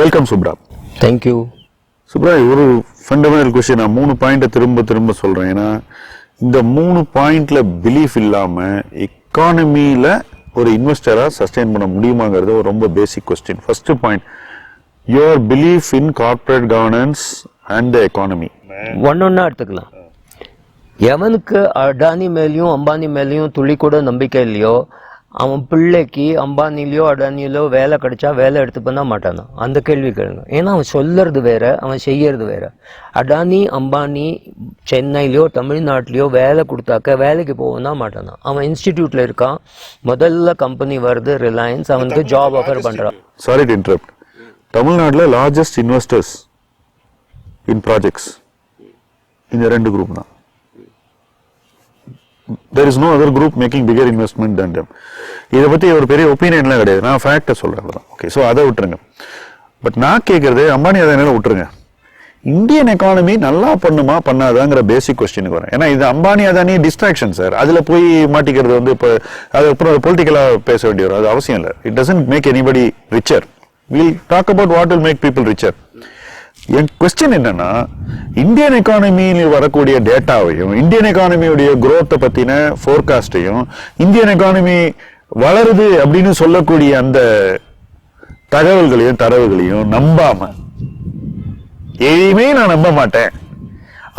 Welcome Subhra thank you Subhra ஒரு fundamental question நான் மூணு பாயிண்ட்டை திரும்ப திரும்ப சொல்றேன். ஏன்னா இந்த மூணு பாயிண்ட்ல பிலீஃப் இல்லாம எக்கானமியில ஒரு இன்வெஸ்டரா சஸ்டெயின் பண்ண முடியுமாங்கிறது ஒரு ரொம்ப basic question first point your belief in corporate governance and the economy ஒன்னொன்னா எடுத்துக்கலாம். எவனுக்கு அடானி மேலேயும் அம்பானி மேலேயும் துளி கூட நம்பிக்கை இல்லையோ அவன் பிள்ளைக்கு அம்பானிலையோ அடானிலோ வேலை கிடைச்சா வேலை எடுத்து பண்ண மாட்டானா? அந்த கேள்வி கேளுங்க. ஏன்னா அவன் சொல்றது வேற அவன் செய்யறது வேற. அடானி அம்பானி சென்னையிலயோ தமிழ்நாட்டிலையோ வேலை கொடுத்தாக்க வேலைக்கு போகனா மாட்டானா? அவன் இன்ஸ்டிடியூட்ல இருக்கான். முதல்ல கம்பெனி வருது ரிலையன்ஸ் அவனுக்கு ஜாப் ஆஃபர் பண்றான். சாரி இன்டரப்ட் தமிழ்நாட்டில் லார்ஜஸ்ட் இன்வெஸ்டர்ஸ் இன் ப்ராஜெக்ட்ஸ் இந்த ரெண்டு குரூப் தான். There is no other group making bigger investment than them இதை பற்றி ஒரு பெரிய ஒப்பீனியன்லாம் கிடையாது. நான் ஃபேக்டை சொல்கிறேன் தான் ஓகே ஸோ அதை விட்டுருங்க. பட் நான் கேட்குறது அம்பானி அதை என்ன விட்டுருங்க. இந்தியன் எக்கானமி நல்லா பண்ணுமா பண்ணாதாங்கிற பேசிக் கொஸ்டினுக்கு வரேன். ஏன்னா இது அம்பானி அதானி டிஸ்ட்ராக்ஷன் சார் அதில் போய் மாட்டிக்கிறது வந்து இப்போ அது அப்புறம் பொலிட்டிக்கலாக பேச வேண்டிய வரும். அது அவசியம் இல்லை. It doesn't make anybody richer will talk about what will make people richer N question என்னன்னா இந்தியன் எக்கானமியில் வரக்கூடிய டேட்டாவையும் இந்தியன் எக்கானமியுடைய growth-அ பத்தின ஃபோர்காஸ்டையும் இந்தியன் எக்கானமி வளருது அப்படின்னு சொல்லக்கூடிய அந்த தகவல்களையும் தரவுகளையும் நம்பாம எதையுமே நான் நம்ப மாட்டேன்.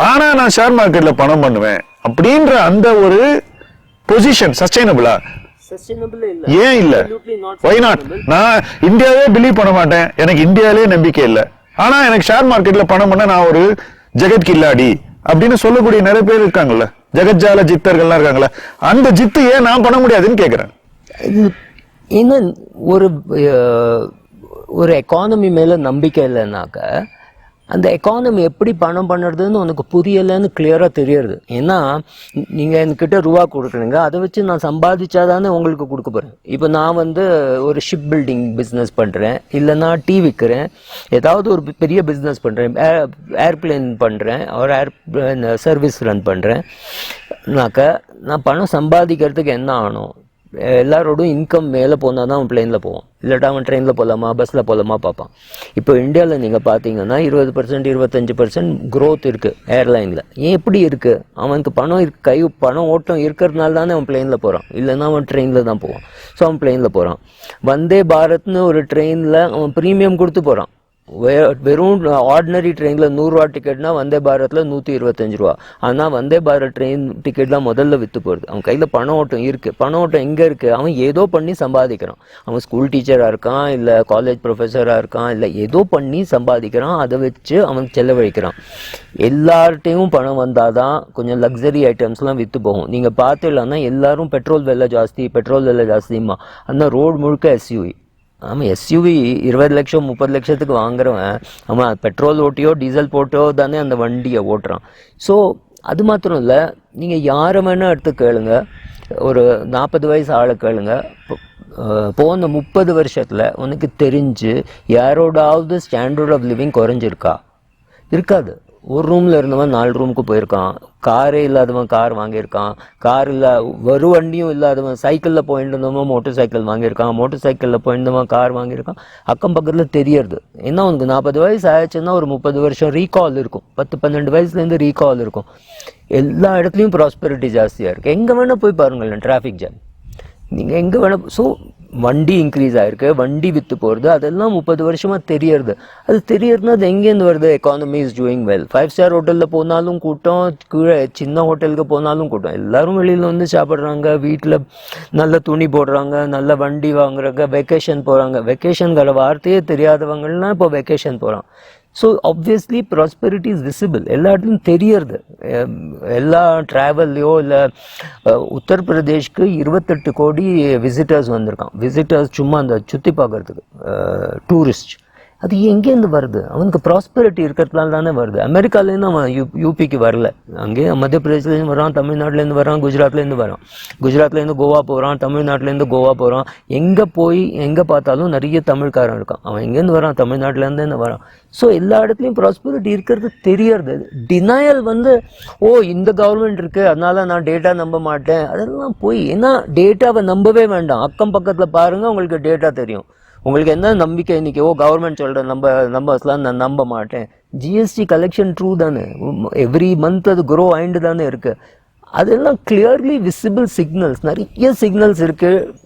ஆனா நான் ஷேர் மார்க்கெட்ல பணம் பண்ணுவேன் அப்படின்ற அந்த ஒரு பொசிஷன் சஸ்டைனபிளா ஏன் இல்ல? ஒய் நாட் நான் இந்தியாவே பிலீவ் பண்ண மாட்டேன். எனக்கு இந்தியாவிலே நம்பிக்கை இல்ல. ஆனா எனக்கு ஷேர் மார்க்கெட்ல பணம் பண்ண நான் ஒரு ஜெகத் கில்லாடி அப்படின்னு சொல்லக்கூடிய நிறைய பேர் இருக்காங்கல்ல. ஜெகஜால ஜித்தர்கள்லாம் இருக்காங்கல்ல. அந்த ஜித்து ஏன் நான் பண்ண முடியாதுன்னு கேக்குறேன். இன்னும் ஒரு ஒரு எக்கானமி மேல நம்பிக்கை இல்லைனாக்க அந்த எக்கானமி எப்படி பணம் பண்ணுறதுன்னு உனக்கு புரியலைன்னு கிளியராக தெரியுது ஏன்னா நீங்கள் என்கிட்ட ரூபா கொடுக்குறீங்க அதை வச்சு நான் சம்பாதிச்சா தானே உங்களுக்கு கொடுக்க போகிறேன் இப்போ நான் வந்து ஒரு ஷிப் பில்டிங் பிஸ்னஸ் பண்ணுறேன் இல்லைன்னா டீ விற்கிறேன் ஏதாவது ஒரு பெரிய பிஸ்னஸ் பண்ணுறேன் ஏர்பிளேன் பண்ணுறேன் ஒரு ஏர் சர்வீஸ் ரன் பண்ணுறேன்னாக்க நான் பணம் சம்பாதிக்கிறதுக்கு என்ன ஆகணும்? எல்லாரோடும் இன்கம் மேலே போனால் தான் அவன் பிளேனில் போவான். இல்லாட்டா அவன் ட்ரெயினில் போகலாமா பஸ்ஸில் போகலாமா பார்ப்பான். இப்போ இந்தியாவில் நீங்கள் பார்த்தீங்கன்னா இருபது பர்சன்ட் இருபத்தஞ்சி பர்சன்ட் க்ரோத் இருக்குது ஏர்லைனில் ஏன் எப்படி இருக்குது அவனுக்கு பணம் இருக்கு கை பணம் ஓட்டம் இருக்கிறதுனால தானே அவன் பிளேனில் போகிறான் இல்லைன்னா அவன் ட்ரெயினில் தான் போவான். ஸோ அவன் பிளேனில் போகிறான் வந்தே பாரத்னு ஒரு ட்ரெயினில் அவன் ப்ரீமியம் கொடுத்து போகிறான் வெறும் ஆர்டினரி ட்ரெயினில் நூறுரூவா டிக்கெட்னா வந்தே பாரத்தில் நூற்றி இருபத்தஞ்சு ரூபா ஆனால் வந்தே பாரத் ட்ரெயின் டிக்கெட்லாம் முதல்ல விற்று போகுது அவன் கையில் பண ஓட்டம் இருக்குது பண ஓட்டம் எங்கே இருக்குது அவன் ஏதோ பண்ணி சம்பாதிக்கிறான். அவன் ஸ்கூல் டீச்சராக இருக்கான் இல்லை காலேஜ் ப்ரொஃபஸராக இருக்கான் இல்லை ஏதோ பண்ணி சம்பாதிக்கிறான். அதை வச்சு அவன் செலவழிக்கிறான். எல்லார்ட்டையும் பணம் வந்தால் தான் கொஞ்சம் லக்ஸரி ஐட்டம்ஸ்லாம் விற்று போகும். நீங்கள் பார்த்துலன்னா எல்லாரும் பெட்ரோல் விலை ஜாஸ்தி பெட்ரோல் விலை ஜாஸ்திமா ஆனால் ரோடு முழுக்க எஸ்யூவி ஆமாம் எஸ்யூவி இருபது லட்சம் முப்பது லட்சத்துக்கு வாங்குறவன் ஆமாம் பெட்ரோல் ஓட்டியோ டீசல் போட்டோ தானே அந்த வண்டியை ஓட்டுறான். ஸோ அது மாத்திரம் இல்லை நீங்கள் யாரை வேணால் எடுத்து கேளுங்க ஒரு நாற்பது வயசு ஆளை கேளுங்க. இப்போ, போன முப்பது வருஷத்தில் உனக்கு தெரிஞ்சு யாரோடாவது ஸ்டாண்டர்ட் ஆஃப் லிவிங் குறைஞ்சிருக்கா? இருக்காது. ஒரு ரூமில் இருந்தவன் நாலு ரூமுக்கு போயிருக்கான். காரே இல்லாதவன் கார் வாங்கியிருக்கான். கார் இல்லை ஒரு வண்டியும் இல்லாதவன் சைக்கிளில் போயிட்டு இருந்தவன் மோட்டர் சைக்கிள் வாங்கியிருக்கான். மோட்டர் சைக்கிளில் போயிருந்தவன் கார் வாங்கியிருக்கான். அக்கம் பக்கத்தில் தெரியறது. ஏன்னா உனக்கு நாற்பது வயசு ஆயிடுச்சுன்னா ஒரு முப்பது வருஷம் ரீகால் இருக்கும். பத்து பன்னெண்டு வயசுலேருந்து ரீகால் இருக்கும். எல்லா இடத்துலையும் ப்ராஸ்பெரிட்டி ஜாஸ்தியாக இருக்குது எங்கே வேணால் போய் பாருங்களேன் டிராஃபிக் ஜாம் நீங்கள் எங்கே வேணால் ஸோ வண்டி இன்க்ரீஸ் ஆகிருக்கு வண்டி விற்று போகிறது அதெல்லாம் முப்பது வருஷமாக தெரியறது. அது தெரியறதுனா அது எங்கேருந்து வருது? Economy is doing well five star ஹோட்டலில் போனாலும் கூட்டம் கீழே சின்ன ஹோட்டலுக்கு போனாலும் கூட்டம். எல்லாரும் வெளியில் வந்து சாப்பிட்றாங்க வீட்டில் நல்ல துணி போடுறாங்க நல்ல வண்டி வாங்குறாங்க வெக்கேஷன் போகிறாங்க வெக்கேஷன்கிற வார்த்தையே தெரியாதவங்கலாம் இப்போ வெக்கேஷன் போகிறான் so obviously prosperity is visible எல்லா இடத்துலையும் தெரியறது எல்லா ட்ராவல்லையோ இல்லை உத்தரப்பிரதேஷ்க்கு இருபத்தெட்டு கோடி விசிட்டர்ஸ் வந்திருக்கான். விசிட்டர்ஸ் சும்மா அந்த சுற்றி பார்க்கறதுக்கு டூரிஸ்ட் அது எங்கேருந்து வருது? அவனுக்கு ப்ராஸ்பெரிட்டி இருக்கிறதுனால தானே வருது. அமெரிக்காலேருந்து அவன் யூ யூபிக்கு வரல. அங்கேயே மத்திய பிரதேஷ்லேருந்து வரான் தமிழ்நாட்டிலேருந்து வரான் குஜராத்லேருந்து வரான். குஜராத்லேருந்து கோவா போகிறான் தமிழ்நாட்டிலேருந்து கோவா போகிறான் எங்கே போய் எங்கே பார்த்தாலும் நிறைய தமிழ்காரன் இருக்கான். அவன் எங்கேருந்து வரான்? தமிழ்நாட்டிலேருந்து வரான். ஸோ எல்லா இடத்துலையும் ப்ராஸ்பெரிட்டி இருக்கிறது தெரியறது டினாயல் வந்து ஓ இந்த கவர்மெண்ட் இருக்குது அதனால நான் டேட்டா நம்ப மாட்டேன். அதெல்லாம் போய் ஏன்னா டேட்டாவை நம்பவே வேண்டாம். அக்கம் பக்கத்தில் பாருங்கள் உங்களுக்கு டேட்டா தெரியும். உங்களுக்கு என்ன நம்பிக்கை இன்னைக்கு? ஓ கவர்மெண்ட் சொல்கிற நம்ப நம்பர்ஸ்லாம் நான் நம்ப மாட்டேன். ஜிஎஸ்டி கலெக்ஷன் ட்ரூ தானே? எவ்ரி மந்த் அது குரோ ஆயிண்டு தானே இருக்கு. அதெல்லாம் கிளியர்லி விசிபிள் சிக்னல்ஸ் நிறைய சிக்னல்ஸ் இருக்குது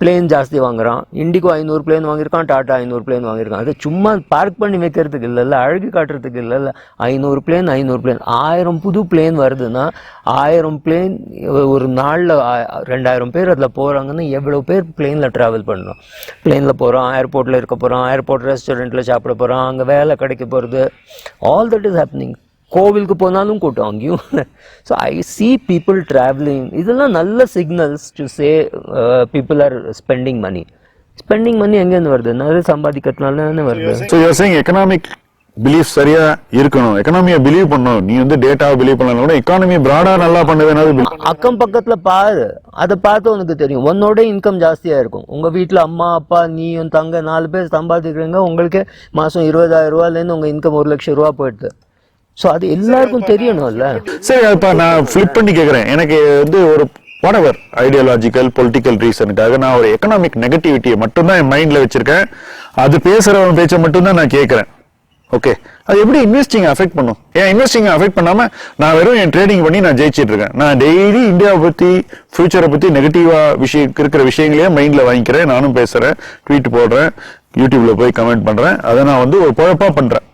பிளேன் ஜாஸ்தி வாங்குறான். இண்டிகோ ஐநூறு பிளேன் வாங்கியிருக்கான் டாட்டா ஐநூறு பிளேன் வாங்கியிருக்கான். அது சும்மா பார்க் பண்ணி வைக்கிறதுக்கு இல்லைல்ல அழகு காட்டுறதுக்கு இல்லைல்ல ஐநூறு பிளேன் ஐநூறு பிளேன் ஆயிரம் புது பிளேன் வருதுன்னா ஆயிரம் பிளேன் ஒரு நாளில் ரெண்டாயிரம் பேர் அதில் போகிறாங்கன்னா எவ்வளோ பேர் பிளேனில் ட்ராவல் பண்ணுறோம் பிளேனில் போகிறோம் ஏர்போர்ட்டில் இருக்க போகிறோம் ஏர்போர்ட் ரெஸ்டாரண்ட்டில் சாப்பிட போகிறோம் அங்கே வேலை கிடைக்க போகிறது ஆல் தட் இஸ் ஹேப்னிங் கோவிலுக்கு போனாலும் கூட்டம் அங்கேயும் so I see people traveling. இதெல்லாம் நல்ல signals to say people are spending money spending money எங்கேருந்து வருது? நிறைய சம்பாதிக்கிறதுனால தானே வருது. So you're saying economic belief சரியா இருக்கணும். எக்கனாமியை பிலீவ் பண்ணணும். நீ வந்து டேட்டாவை பிலீவ் பண்ணலாம் கூட எக்கானமி பிராடா நல்லா பண்ணுதுனால அக்கம் பக்கத்துல பாரு. அதை பார்த்து உனக்கு தெரியும். உன்னோட இன்கம் ஜாஸ்தியா இருக்கும். உங்க வீட்ல அம்மா அப்பா நீ உன் தங்க நாலு பேர் சம்பாதிக்கிறீங்க. உங்களுக்கு மாசம் இருபதாயிரம் ரூபாயிலேருந்து உங்க இன்கம் ஒரு லட்சம் ரூபா போயிடுது. ஸோ அது எல்லாருக்கும் தெரியணும்ல சரி இப்ப நான் ஃபிளிப் பண்ணி கேக்குறேன். எனக்கு வந்து ஒரு whatever ஐடியாலஜிக்கல் பொலிட்டிக்கல் ரீசனுக்காக நான் ஒரு எக்கனாமிக் நெகட்டிவிட்டியை மட்டும்தான் என் மைண்ட்ல வச்சிருக்கேன். அது பேசுறவன் பேச்சை மட்டும்தான் நான் கேட்கறேன் ஓகே அது எப்படி இன்வெஸ்டிங் அஃபெக்ட் பண்ணும்? ஏன் இன்வெஸ்டிங் அஃபெக்ட் பண்ணாம நான் வெறும் என் ட்ரேடிங் பண்ணி நான் ஜெயிச்சிட்டு இருக்கேன். நான் டெய்லி இந்தியாவை பத்தி ஃபியூச்சரை பத்தி நெகட்டிவா விஷயம் இருக்கிற விஷயங்களையே மைண்ட்ல வாங்கிக்கிறேன். நானும் பேசுறேன் ட்வீட் போடுறேன் யூடியூப்ல போய் கமெண்ட் பண்றேன். அதை நான் வந்து ஒரு குழப்பா பண்றேன்.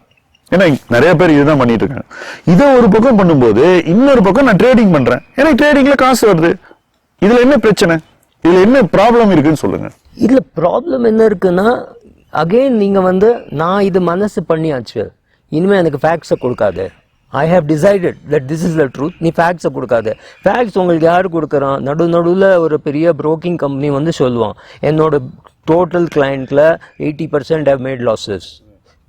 ஏன்னா நிறைய பேர் இதுதான் பண்ணிட்டு இருக்காங்க இதை ஒரு பக்கம் பண்ணும்போது இன்னொரு பக்கம் நான் ட்ரேடிங் பண்றேன். எனக்கு ட்ரேடிங்ல காசு வருது. இதுல என்ன பிரச்சனை? இதுல என்ன ப்ராப்ளம் இருக்குன்னு சொல்லுங்க. இதுல ப்ராப்ளம் என்ன இருக்குன்னா அகைன் நீங்க வந்து நான் இது மனசு பண்ணியாச்சு. இனிமே எனக்கு ஃபேக்ட்ஸை கொடுக்காது. I have decided that this is the truth நீ ஃபேக்ட்ஸை கொடுக்காது. ஃபேக்ட்ஸ் உங்களுக்கு யார் கொடுக்குறான்? நடு நடுவில் ஒரு பெரிய ப்ரோக்கிங் கம்பெனி வந்து சொல்லுவான். என்னோட total கிளைண்ட்டில் eighty percent have made losses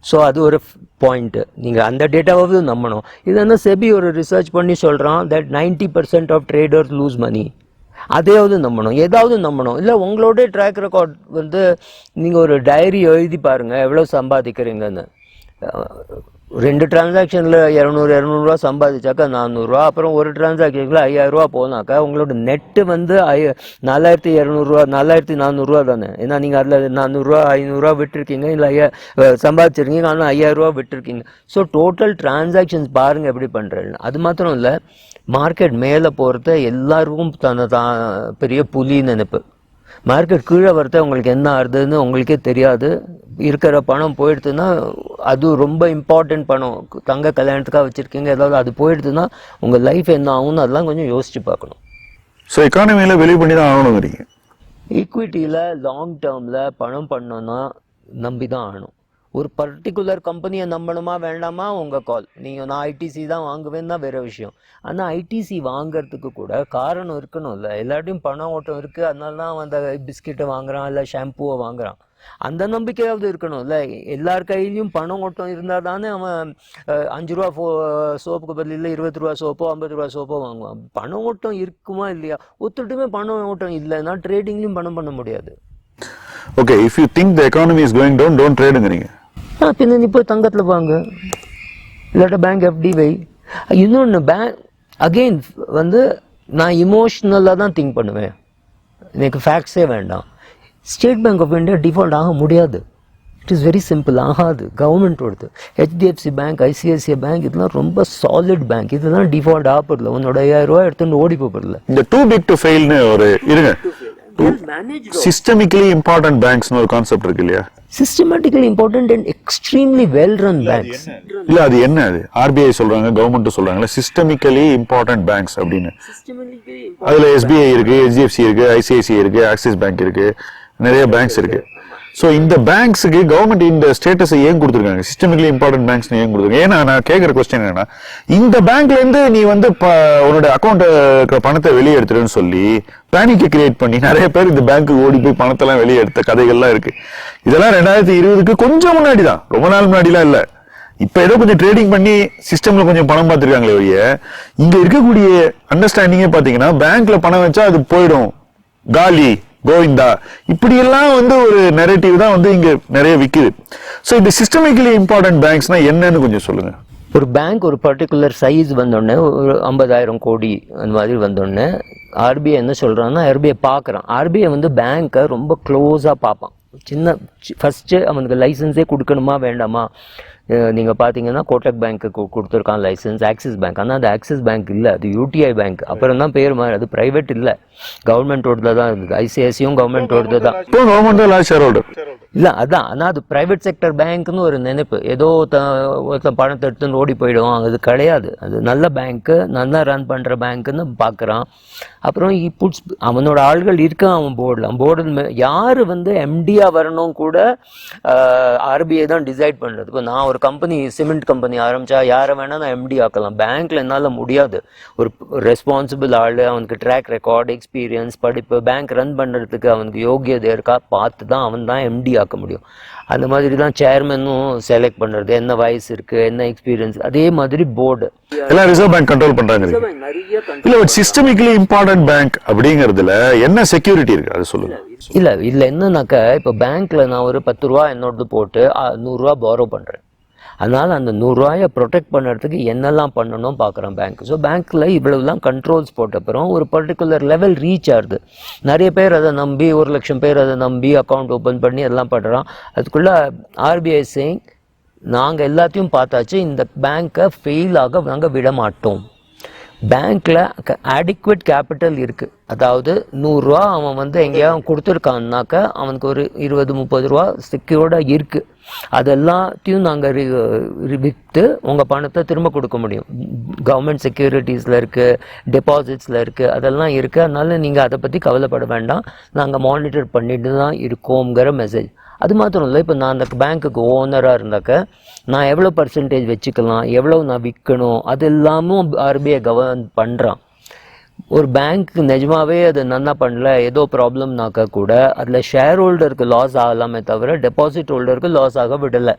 so அது ஒரு பாயிண்ட்டு நீங்கள் அந்த டேட்டாவாவது நம்பணும். இது என்ன செபி ஒரு ரிசர்ச் பண்ணி சொல்கிறான் that ninety percent of traders lose money அதையாவது நம்பணும். ஏதாவது நம்பணும். இல்லை உங்களோட ட்ராக் ரெக்கார்ட் வந்து நீங்கள் ஒரு டைரி எழுதி பாருங்கள் எவ்வளோ சம்பாதிக்கிறீங்கன்னு. ரெண்டு டிரான்சாக்ஷனில் இரநூறு இரநூறுவா சம்பாதிச்சாக்கா நானூறுரூவா அப்புறம் ஒரு டிரான்சாக்ஷனில் ஐயாயிரரூவா போனாக்கா உங்களோட நெட்டு வந்து ஐ நாலாயிரத்தி இரநூறுவா நாலாயிரத்தி நானூறுரூவா தானே. ஏன்னா நீங்கள் அதில் நானூறுரூவா ஐநூறுரூவா விட்டுருக்கீங்க இல்லை ஐயா சம்பாதிச்சிருக்கீங்க ஆனால் ஐயாயிரரூவா விட்டுருக்கீங்க. ஸோ டோட்டல் டிரான்சாக்ஷன்ஸ் பாருங்கள் எப்படி பண்ணுறேன்னு அது மாத்திரம் இல்லை மார்க்கெட் மேலே போகிறத எல்லாருக்கும் தன்னை தான் பெரிய புலி நினைப்பு. மார்க்கெட் கீழே வரத உங்களுக்கு என்ன ஆகுதுன்னு உங்களுக்கே தெரியாது. இருக்கிற பணம் போயிடுதுன்னா அது ரொம்ப இம்பார்ட்டன்ட் பணம். தங்க கல்யாணத்துக்காக வச்சுருக்கீங்க ஏதாவது அது போயிடுதுன்னா உங்கள் லைஃப் என்ன ஆகும்னு அதெல்லாம் கொஞ்சம் யோசிச்சு பார்க்கணும். ஸோ எக்கானமியில வெளி பண்ணி தான் ஆகணுங்கிறீங்க. ஈக்விட்டியில் லாங் டேர்மில் பணம் பண்ணோன்னா நம்பி தான் ஆகணும். ஒரு பர்டிகுலர் கம்பெனியை நம்பணுமா வேண்டாமா? உங்கள் கால் நீங்கள் நான் ஐடிசி தான் வாங்குவேன் தான் வேறு விஷயம். ஆனால் ஐடிசி வாங்குறதுக்கு கூட காரணம் இருக்கணும்ல. எல்லார்ட்டையும் பணம் ஓட்டம் இருக்குது அதனால தான் அந்த பிஸ்கெட்டை வாங்குறான் இல்லை ஷாம்புவை வாங்குகிறான் அந்த நம்பிக்கையாவது இருக்கணும்ல. எல்லார் கையிலையும் பணம் ஓட்டம் இருந்தால் தானே அவன் அஞ்சு ரூபா ஃபோ சோப்புக்கு பதில் இருபது ரூபா சோப்போ ஐம்பது ரூபா சோப்போ வாங்குவான். பணம் ஓட்டம் இருக்குமா இல்லையா? ஒத்துட்டுமே பணம் ஓட்டம் இல்லைன்னா ட்ரேடிங்லையும் பணம் பண்ண முடியாது. Okay if you think the economy is going down don't ட்ரேடுங்கிறீங்க ஆ பின்ன நீ போய் தங்கத்தில் வாங்க இல்லாட்ட பேங்க் எஃப்டி வை. இன்னொன்று பேங்க் அகெயின் வந்து நான் இமோஷ்னலாக தான் திங்க் பண்ணுவேன். எனக்கு ஃபேக்ட்ஸே வேண்டாம். State Bank of India default ஆக முடியாது. இட் இஸ் வெரி சிம்பிள் ஆகாது. கவர்மெண்ட்டோடது ஹெச்டிஎஃப்சி பேங்க் ஐசிஐசிஐ பேங்க் இதெல்லாம் ரொம்ப சாலிட் பேங்க் இதெல்லாம் டிஃபால்ட் ஆகப்படுல உன்னோட ஐயாயிரம் ரூபாய் எடுத்துன்னு ஓடி போகிறதில்ல இந்த டூ பிக் டு ஃபெயில்னு ஒரு இருங்க. சிஸ்டமிக்கலி இம்பார்ட்டன்ட் பேங்க்ஸ்னு ஒரு கான்செப்ட் இருக்கு இல்லையா? Systematically important and extremely well run banks இல்ல அது என்ன அது? ஆர்பிஐ சொல்றாங்க கவர்மெண்ட் சொல்றாங்கல்ல சிஸ்டமிக்கலி இம்பார்ட்டன்ட் பேங்க்ஸ் அப்படின்னு. அதுல எஸ்பிஐ இருக்கு ஹெச்டிஎஃப்சி இருக்கு ஐசிஐசிஐ இருக்கு ஆக்சிஸ் பேங்க் இருக்கு நிறைய பேங்க்ஸ் இருக்கு. ஸோ இந்த பேங்க்ஸுக்கு கவர்மெண்ட் இந்த ஸ்டேட்டஸை ஏன் கொடுத்துருக்காங்க? சிஸ்டமிக்கலி இம்பார்ட்டன்ட் பேங்க்ஸ் ஏன் கொடுத்துருக்காங்க? ஏன்னா நான் கேட்குற கொஸ்டின் என்னன்னா இந்த பேங்க்லேருந்து நீ வந்து ப- உன்னோட அக்கௌண்ட் இருக்கிற பணத்தை வெளியே எடுத்துருன்னு சொல்லி பேனிக்கை கிரியேட் பண்ணி நிறைய பேர் இந்த பேங்க்கு ஓடி போய் பணத்தெல்லாம் வெளியே எடுத்த கதைகள்லாம் இருக்கு. இதெல்லாம் ரெண்டாயிரத்தி இருபதுக்கு கொஞ்சம் முன்னாடி தான் ரொம்ப நாள் முன்னாடிலாம் இல்லை. இப்ப ஏதோ கொஞ்சம் ட்ரேடிங் பண்ணி சிஸ்டம்ல கொஞ்சம் பணம் பார்த்துருக்காங்களே ஒழிய இங்க இருக்கக்கூடிய அண்டர்ஸ்டாண்டிங்கே பாத்தீங்கன்னா பேங்க்ல பணம் வச்சா அது போயிடும். காலி. கோவிந்தா இப்படியெல்லாம் வந்து ஒரு நெரேட்டிவ் தான் வந்து இங்கே நிறைய விற்குது ஸோ இந்த சிஸ்டமிக்கலி இம்பார்ட்டன்ட் பேங்க்ஸ்னா என்னன்னு கொஞ்சம் சொல்லுங்கள் ஒரு பேங்க் ஒரு பர்டிகுலர் சைஸ் வந்தோடனே ஒரு ஐம்பதாயிரம் கோடி அந்த மாதிரி வந்தோடனே ஆர்பிஐ என்ன சொல்கிறான்னா ஆர்பிஐ பார்க்குறான். ஆர்பிஐ வந்து பேங்க்கை ரொம்ப க்ளோஸாக பார்ப்பான். சின்ன ஃபஸ்ட்டு அவனுக்கு லைசன்ஸே கொடுக்கணுமா வேண்டாமா? அஹ் நீங்க பார்த்தீங்கன்னா கோட்டக் பேங்க்கு கொடுத்துருக்கான் லைசன்ஸ் ஆக்சிஸ் பேங்க் ஆனால் அது ஆக்சிஸ் பேங்க் இல்லை. அது யூடிஐ பேங்க் அப்புறம் தான் பேர் மாறி. அது ப்ரைவேட் இல்லை. கவர்மெண்ட்டோடது தான் இருந்தது ஐசிஐசியும் கவர்மெண்ட்டோடது தான். இல்லை அதான். ஆனால் அது ப்ரைவேட் செக்டர் பேங்க்னு ஒரு நினைப்பு. ஏதோ ஒருத்த ஒருத்தன் பணத்தை எடுத்துன்னு ஓடி போயிடுவான். அது கிடையாது. அது நல்ல பேங்க்கு நல்லா ரன் பண்ணுற பேங்க்குன்னு பார்க்குறான் அப்புறம் இ புட்ஸ் அவனோட ஆள்கள் இருக்கான் அவன் போர்டில் போர்டில் யார் வந்து எம்டியாக வரணும் கூட ஆர்பிஐ தான் டிசைட் பண்ணுறது இப்போ நான் ஒரு கம்பெனி சிமெண்ட் கம்பெனி ஆரம்பித்தா யாரை வேணால் நான் எம்டி ஆக்கலாம். பேங்க்கில் என்னால் முடியாது. ஒரு ரெஸ்பான்சிபிள் ஆள் அவனுக்கு ட்ராக் ரெக்கார்ட் எக்ஸ்பீரியன்ஸ் படிப்பு பேங்க் ரன் பண்ணுறதுக்கு அவனுக்கு யோகியதை இருக்கா? பார்த்து தான் அவன் தான் எம்டி ஆக்க முடியும். அந்த மாதிரி தான் சேர்மனும் செலக்ட் பண்ணுறது என்ன வயசு இருக்குது என்ன எக்ஸ்பீரியன்ஸ் அதே மாதிரி போர்டு எல்லாம் ரிசர்வ் பேங்க் கண்ட்ரோல் பண்றாங்க. நிறைய இல்ல சிஸ்டமிக்கலி இம்பார்ட்டன்ட் பேங்க் அப்படிங்கிறதுல என்ன செக்யூரிட்டி இருக்கு? அது சொல்லுங்க. இல்லை இல்ல என்னன்னாக்கா இப்போ பேங்க்கில் நான் ஒரு பத்து ரூபா என்னோடது போட்டு ஆ, நூறுரூவா பாரோ பண்ணுறேன் அதனால் அந்த நூறுரூவாயை ப்ரொடெக்ட் பண்ணுறதுக்கு என்னெல்லாம் பண்ணணும் பார்க்குறேன் பேங்க் ஸோ பேங்க்கில் இவ்வளவுலாம் கண்ட்ரோல்ஸ் போட்ட அப்புறம் ஒரு பர்டிகுலர் லெவல் ரீச் ஆகுது. நிறைய பேர் அதை நம்பி ஒரு லட்சம் பேர் அதை நம்பி அக்கௌண்ட் ஓப்பன் பண்ணி எல்லாம் பண்ணுறான் அதுக்குள்ளே ஆர்பிஐ சேங் நாங்கள் எல்லாத்தையும் பார்த்தாச்சு இந்த பேங்க்கை ஃபெயில் ஆக நாங்கள் விட மாட்டோம். பேங்க்கில் அடிக்குவேட் கேபிட்டல் இருக்குது அதாவது நூறுரூவா அவன் வந்து எங்கேயாவது கொடுத்துருக்கான்னாக்கா அவனுக்கு ஒரு இருபது முப்பது ரூபா செக்யூர்டாக இருக்குது அதெல்லாத்தையும் நாங்கள் விற்று உங்கள் பணத்தை திரும்ப கொடுக்க முடியும். கவர்மெண்ட் செக்யூரிட்டிஸில் இருக்குது டெபாசிட்ஸில் இருக்குது அதெல்லாம் இருக்குது அதனால் நீங்கள் அதை பற்றி கவலைப்பட வேண்டாம். நாங்கள் மானிட்டர் பண்ணிட்டு தான் இருக்கோங்கிற மெசேஜ் அது மாத்திரம் இல்லை இப்போ நான் அந்த பேங்க்குக்கு ஓனராக இருந்தாக்க நான் எவ்வளோ பர்சன்டேஜ் வச்சுக்கலாம் எவ்வளோ நான் விற்கணும் அது எல்லாமும் ஆர்பிஐ கவர்ன் பண்ணுறான் ஒரு பேங்க் நிஜமாவே அது நன்னா பண்ணல ஏதோ ப்ராப்ளம்னாக்கா கூட அதில் ஷேர் ஹோல்டருக்கு லாஸ் ஆகலாமே தவிர டெபாசிட் ஹோல்டருக்கு லாஸ் ஆக விடலை.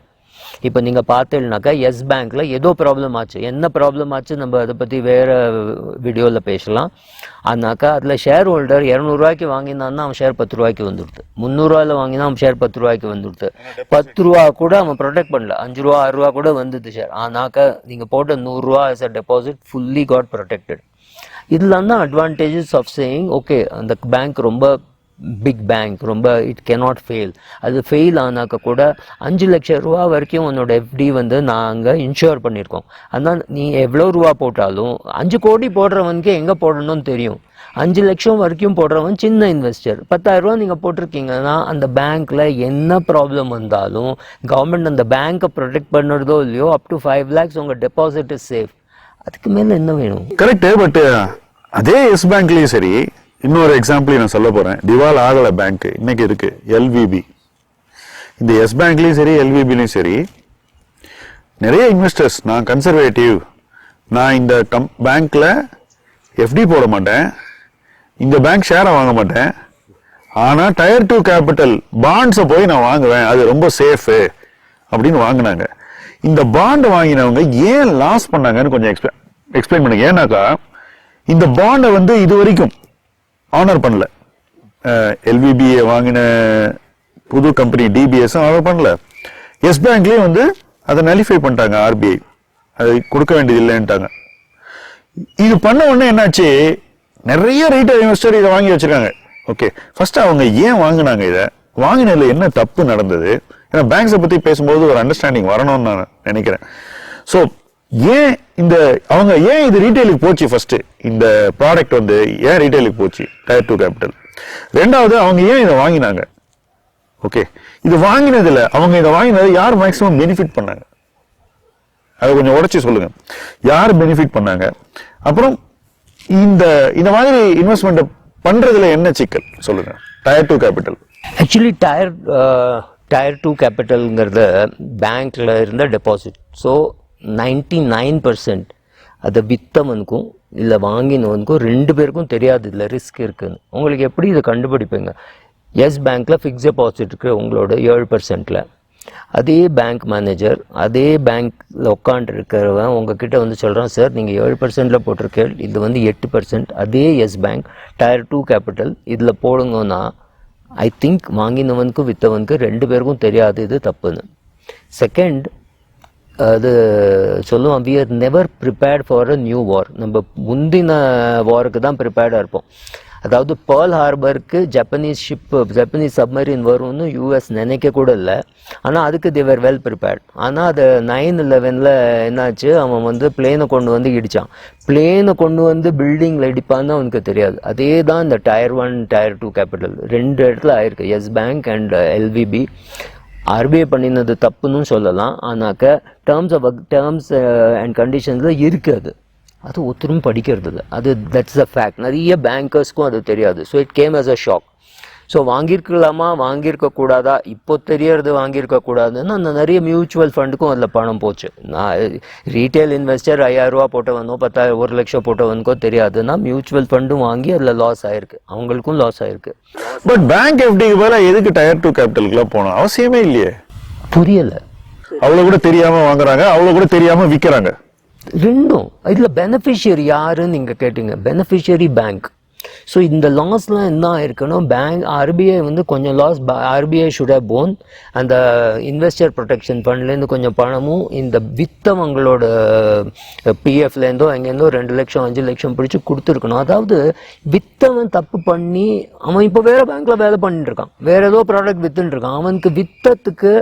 இப்போ நீங்கள் பார்த்தீங்கன்னாக்கா எஸ் பேங்க்கில் ஏதோ ப்ராப்ளம் ஆச்சு. என்ன ப்ராப்ளம் ஆச்சு? நம்ம அதை பற்றி வேறு வீடியோவில் பேசலாம். ஆனாக்கா அதில் ஷேர் ஹோல்டர் இரநூறுவாய்க்கு வாங்கினான்னா அவன் ஷேர் பத்து ரூபாய்க்கு வந்துடுது. முந்நூறுவாயில் வாங்கினா அவன் ஷேர் பத்து ரூபாய்க்கு வந்துடுது பத்து ரூபா கூட அவன் ப்ரொடெக்ட் பண்ணல. அஞ்சு ரூபா ஆறு ரூபா கூட வந்தது ஷேர் ஆனாக்கா நீங்கள் போட்ட நூறுரூவா as a deposit fully got protected இதெல்லாம் தான் அட்வான்டேஜஸ் ஆஃப் சேயிங் ஓகே அந்த பேங்க் ரொம்ப பிக் பேங்க் ரொம்ப இட் cannot ஃபெயில் அது ஃபெயில் ஆனாக்க கூட அஞ்சு லட்சம் ரூபா வரைக்கும் உன்னோட எஃப்டி வந்து நாங்கள் இன்ஷூர் பண்ணியிருக்கோம் அதனால் நீ எவ்வளோ ரூபா போட்டாலும் அஞ்சு கோடி போடுறவனுக்கு எங்கே போடணும்னு தெரியும். அஞ்சு லட்சம் வரைக்கும் போடுறவன் சின்ன இன்வெஸ்டர் பத்தாயிரரூவா நீங்கள் போட்டிருக்கீங்கன்னா அந்த பேங்க்கில் என்ன ப்ராப்ளம் வந்தாலும் கவர்மெண்ட் அந்த பேங்க்கை ப்ரொடெக்ட் பண்ணுறதோ இல்லையோ அப் டு ஃபைவ் லேக்ஸ் உங்கள் டெபாசிட் இஸ் சேஃப் அதுக்கு மேலே என்ன வேணும்? கரெக்டு பட் அதே எஸ் பேங்க்லேயும் சரி இன்னொரு எக்ஸாம்பிள் நான் சொல்ல போகிறேன் திவால் ஆகலை பேங்க் இன்னைக்கு இருக்குது எல்விபி இந்த எஸ் பேங்க்லேயும் சரி எல்விபிலையும் சரி நிறைய இன்வெஸ்டர்ஸ் நான் கன்சர்வேட்டிவ் நான் இந்த கம் பேங்க்கில் எஃப்டி போட மாட்டேன். இந்த பேங்க் ஷேரை வாங்க மாட்டேன். ஆனால் டயர் டூ கேபிட்டல் பாண்ட்ஸை போய் நான் வாங்குவேன். அது ரொம்ப சேஃபு அப்படின்னு வாங்கினாங்க. இந்த பாண்டை வாங்கினவங்க ஏன் லாஸ் பண்ணாங்கன்னு கொஞ்சம் எக்ஸ்பிளைன் எக்ஸ்பிளைன் பண்ணுங்க. ஏன்னாக்கா இந்த பாண்டை வந்து இது வரைக்கும் ஆனர் பண்ணல. எல்விபிஏ வாங்கின புது கம்பெனி டிபிஎஸ்ஸும் ஆனர் பண்ணல. எஸ் பேங்க்லேயும் வந்து அதை நலிஃபை பண்ணிட்டாங்க ஆர்பிஐ அதை கொடுக்க வேண்டியது இல்லைன்ட்டாங்க. இது பண்ண உடனே என்னாச்சு? நிறைய ரீட்டைல் இன்வெஸ்டர் இதை வாங்கி வச்சிருக்காங்க. ஓகே ஃபர்ஸ்ட் அவங்க ஏன் வாங்கினாங்க இதை? வாங்கினதில் என்ன தப்பு நடந்தது? ஏன்னா பேங்க்ஸை பற்றி பேசும்போது ஒரு அண்டர்ஸ்டாண்டிங் வரணும்னு நான் நினைக்கிறேன். ஸோ ஏன் இந்த அவங்க ஏன் இது ரீட்டைலுக்கு போச்சு ஃபர்ஸ்ட் இந்த ப்ராடக்ட் வந்து ஏன் ரீட்டைலுக்கு போச்சு? டயர் டூ கேபிட்டல் ரெண்டாவது அவங்க ஏன் இதை வாங்கினாங்க? ஓகே இது வாங்கினதில் அவங்க இதை வாங்கினது யார் மேக்ஸிமம் பெனிஃபிட் பண்ணாங்க? அதை கொஞ்சம் உடச்சி சொல்லுங்க. யார் பெனிஃபிட் பண்ணாங்க? அப்புறம் இந்த இந்த மாதிரி இன்வெஸ்ட்மெண்ட்டை பண்ணுறதுல என்ன சிக்கல்? சொல்லுங்க. Tier two capital actually tier tier two கேபிட்டலுங்கிறது பேங்க்கில் இருந்த deposit so ninety nine percent. அதை வித்தவனுக்கும் இல்லை வாங்கினவனுக்கும் ரெண்டு பேருக்கும் தெரியாது இதில் ரிஸ்க் இருக்குதுன்னு உங்களுக்கு எப்படி இதை கண்டுபிடிப்பீங்க? எஸ் பேங்க்கில் ஃபிக்ஸ் டெபாசிட் இருக்குது உங்களோட ஏழு பர்சன்ட்டில் அதே பேங்க் மேனேஜர் அதே பேங்க்கில் உட்காந்து இருக்கிறவன் உங்ககிட்ட வந்து சொல்கிறான் சார் நீங்கள் ஏழு பர்சன்ட்டில் போட்டிருக்கேன் இது வந்து எட்டு பர்சன்ட். அதே Yes Bank tier two capital இதில் போடுங்கன்னா ஐ திங்க் வாங்கினவனுக்கும் விற்றவனுக்கு ரெண்டு பேருக்கும் தெரியாது இது தப்புன்னு. செகண்ட் அது சொல்லுவான் we are never prepared for a new war நம்ம முந்தின வாருக்கு தான் ப்ரிப்பேர்டாக இருப்போம். அதாவது பேர்ல் ஹார்பருக்கு ஜப்பனீஸ் ஷிப் ஜப்பனீஸ் சப்மரீன் வரும்னு யூஎஸ் நினைக்க கூட இல்லை. ஆனால் அதுக்கு தேவர் வெல் ப்ரிப்பேர்ட் ஆனால் அது நைன் லெவனில் என்னாச்சு? அவன் வந்து பிளேனை கொண்டு வந்து இடிச்சான். பிளேனை கொண்டு வந்து பில்டிங்கில் இடிப்பான்னு அவனுக்கு தெரியாது. அதே தான் இந்த tier one tier two capital ரெண்டு இடத்துல ஆயிருக்கு. Yes Bank and LVB RBI பண்ணினது தப்புன்னு சொல்லலாம். ஆனாக்க டேர்ம்ஸ் ஆஃப் டேர்ம்ஸ் அண்ட் கண்டிஷன்ஸில் இருக்குது அது. ஒருத்தரும் படிக்கிறது இல்லை அது தட்ஸ் அ ஃபேக்ட் நிறைய பேங்கர்ஸ்க்கும் அது தெரியாது. So it came as a shock so வாங்கியிருக்கலாமா? வாங்கியிருக்க கூடாதா இப்போ தெரியறது வாங்கியிருக்க கூடாதுன்னு அந்த நிறைய மியூச்சுவல் ஃபண்டுக்கும் அதில் பணம் போச்சு. நான் ரீட்டைல் இன்வெஸ்டர் ஐயாயிரரூவா போட்டவனோ பத்தாயிரம் ஒரு லட்சம் போட்டவனுக்கோ தெரியாதுன்னா மியூச்சுவல் ஃபண்டும் வாங்கி அதில் லாஸ் ஆயிருக்கு. அவங்களுக்கும் லாஸ் ஆயிருக்கு. பட் பேங்க் எஃப்டிக்கு பதிலா எதுக்கு டயர் டூ கேபிட்டலுக்குலாம் போகணும்? அவசியமே இல்லையே. புரியலை. அவ்வளவு கூட தெரியாம வாங்குறாங்க அவ்வளவு கூட தெரியாம விக்கிறாங்க. ரெண்டும். இதில் பெனிஃபிஷியரி யாருன்னு நீங்கள் கேட்டீங்க. பெனிஃபிஷியரி பேங்க் ஸோ இந்த லாஸ்லாம் என்ன ஆயிருக்குன்னா பேங்க் ஆர்பிஐ வந்து கொஞ்சம் loss RBI should have borne அந்த இன்வெஸ்டர் ப்ரொடெக்ஷன் ஃபண்ட்லேருந்து கொஞ்சம் பணமும் இந்த வித்தவங்களோட பிஎஃப்லேருந்தோ எங்கேருந்தோ ரெண்டு லட்சம் அஞ்சு லட்சம் பிடிச்சி கொடுத்துருக்கணும். அதாவது வித்தவன் தப்பு பண்ணி அவன் இப்போ வேற பேங்க்கில் வேலை பண்ணிட்டு இருக்கான் வேற ஏதோ ப்ராடக்ட் வித்துட்டு இருக்கான் அவனுக்கு வித்தத்துக்கு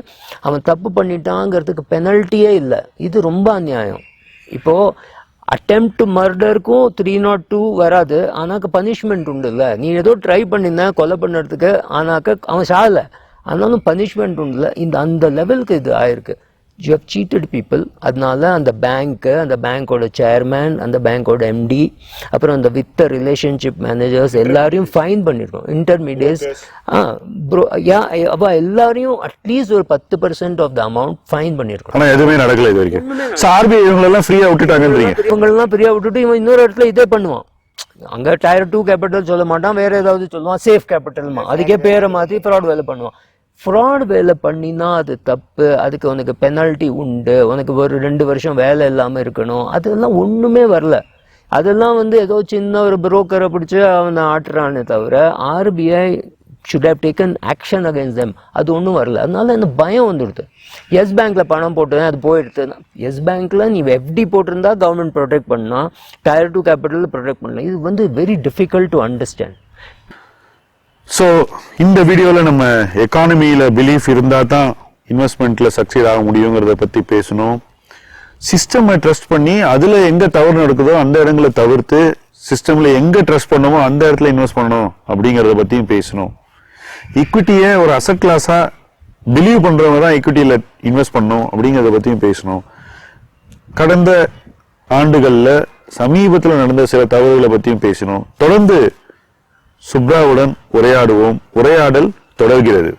அவன் தப்பு பண்ணிட்டாங்கிறதுக்கு பெனல்ட்டியே இல்லை. இது ரொம்ப அநியாயம். இப்போது அட்டெம்ப்ட் மர்டருக்கும் த்ரீ நாட் டூ வராது. ஆனாக்க பனிஷ்மெண்ட் உண்டுல்ல. நீ ஏதோ ட்ரை பண்ணியிருந்த கொலை பண்ணுறதுக்கு ஆனாக்க அவன் சாகலை. ஆனாலும் பனிஷ்மெண்ட் உண்டுல்ல. இந்த அந்த லெவலுக்கு இது ஆயிருக்கு. யூ ஹவ் சீட்டட் பீப்புள் அதனால அந்த பேங்க்கு அந்த பேங்க்கோட சேர்மேன் அந்த பேங்க்கோட எம்டி அப்புறம் அந்த வித்த ரிலேஷன்ஷிப் மேனேஜர்ஸ் எல்லாரையும் ஃபைன் பண்ணியிருக்கோம் இன்டர்மீடியட்ஸ் ஆ ப்ரோ யா அப்போ எல்லாரையும் அட்லீஸ்ட் ஒரு பத்து percent of the amount fine பண்ணியிருக்கோம் ஆனா எதுவுமே நடக்கல இது வரைக்கும். RBI இவங்களெல்லாம் ஃப்ரீயா விட்டுட்டாங்கன்றீங்க. இவங்களெல்லாம் ஃப்ரீயா விட்டுட்டு இவன் இன்னொரு இடத்துல இதே பண்ணுவான். அங்க டயர் டூ கேபிட்டல் சொல்ல மாட்டான் வேற ஏதாவது சொல்லுவான். சேஃப் கேபிட்டல்மா அதுக்கே பேரை மாத்தி ஃப்ராட் வேலை பண்ணுவான். ஃப்ராட் வேலை பண்ணினா அது தப்பு அதுக்கு உனக்கு பெனால்ட்டி உண்டு உனக்கு ஒரு ரெண்டு வருஷம் வேலை இல்லாமல் இருக்கணும் அதெல்லாம் ஒன்றுமே வரல. அதெல்லாம் வந்து ஏதோ சின்ன ஒரு புரோக்கரை பிடிச்சி அவனை ஆட்டுறானே தவிர RBI should have taken action against them அது ஒன்றும் வரல. அதனால எனக்கு பயம் வந்துடுது. எஸ் பேங்க்கில் பணம் போட்டேன் அது போயிடுது. எஸ் பேங்க்கில் நீ எஃப்டி போட்டிருந்தா கவர்மெண்ட் ப்ரொடெக்ட் பண்ணால் டயர் டூ கேபிட்டல் ப்ரொடெக்ட் பண்ணலாம் இது வந்து very difficult to understand so இந்த வீடியோவில் நம்ம எக்கானமியில் பிலீஃப் இருந்தால் தான் இன்வெஸ்ட்மெண்ட்டில் சக்சீட் ஆக முடியுங்கிறத பற்றி பேசணும். சிஸ்டமை ட்ரஸ்ட் பண்ணி அதில் எங்கே தவறு நடக்குதோ அந்த இடங்களை தவிர்த்து சிஸ்டமில் எங்கே ட்ரஸ்ட் பண்ணணுமோ அந்த இடத்துல இன்வெஸ்ட் பண்ணணும் அப்படிங்கிறத பற்றியும் பேசணும். ஈக்விட்டியை ஒரு அசட் கிளாஸாக பிலீவ் பண்ணுறவங்க தான் ஈக்விட்டியில் இன்வெஸ்ட் பண்ணணும் அப்படிங்கிறத பற்றியும் பேசணும். கடந்த ஆண்டுகளில் சமீபத்தில் நடந்த சில தவறுகளை பற்றியும் பேசணும். தொடர்ந்து சுப்ராவுடன் உரையாடுவோம். உரையாடல் தொடர்கிறது.